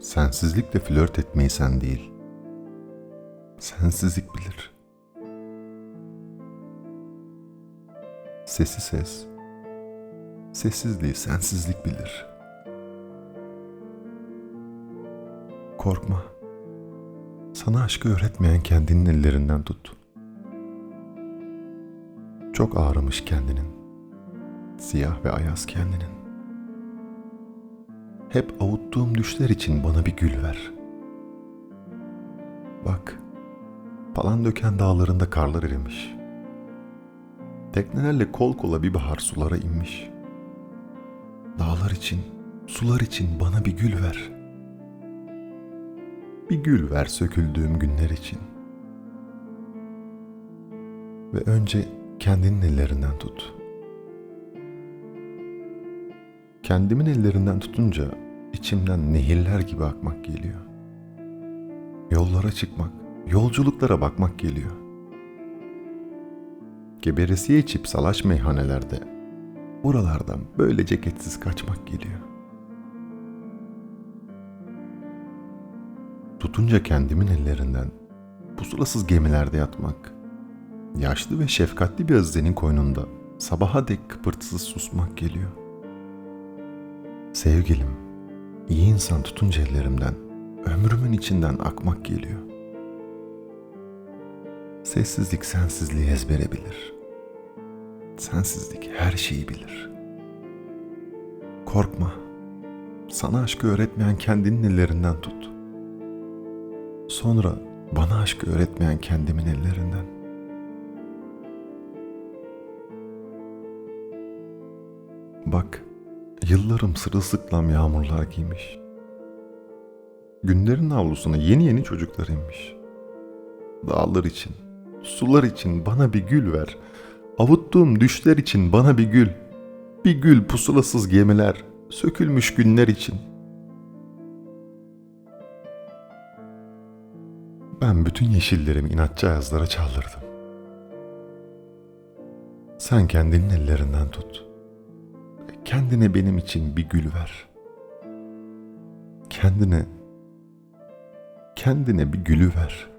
Sensizlikle flört etmeyi sen değil. Sensizlik bilir. Sesi ses. Sessizliği sensizlik bilir. Korkma. Sana aşkı öğretmeyen kendinin ellerinden tut. Çok ağrımış kendinin. Siyah ve ayaz kendinin. Hep avuttuğum düşler için bana bir gül ver. Bak, falan döken dağlarında karlar erimiş. Teknelerle kol kola bir bahar sulara inmiş. Dağlar için, sular için bana bir gül ver. Bir gül ver söküldüğüm günler için. Ve önce kendinin ellerinden tut.'' Kendimin ellerinden tutunca içimden nehirler gibi akmak geliyor. Yollara çıkmak, yolculuklara bakmak geliyor. Geberesiye içip salaş meyhanelerde buralardan böyle ceketsiz kaçmak geliyor. Tutunca kendimin ellerinden pusulasız gemilerde yatmak, yaşlı ve şefkatli bir azzenin koynunda sabaha dek kıpırtısız susmak geliyor. Sevgilim, iyi insan tutunca ellerimden, ömrümün içinden akmak geliyor. Sessizlik sensizliği ezbere bilir. Sensizlik her şeyi bilir. Korkma, sana aşkı öğretmeyen kendinin ellerinden tut. Sonra bana aşkı öğretmeyen kendimin ellerinden. Bak, Yıllarım sırılsıklam yağmurlar giymiş. Günlerin avlusuna yeni yeni çocuklar inmiş. Dağlar için, sular için bana bir gül ver. Avuttuğum düşler için bana bir gül. Bir gül pusulasız gemiler, sökülmüş günler için. Ben bütün yeşillerimi inatçı ayazlara çaldırdım. Sen kendinin ellerinden tut.'' Kendine benim için bir gül ver. Kendine kendine bir gülü ver.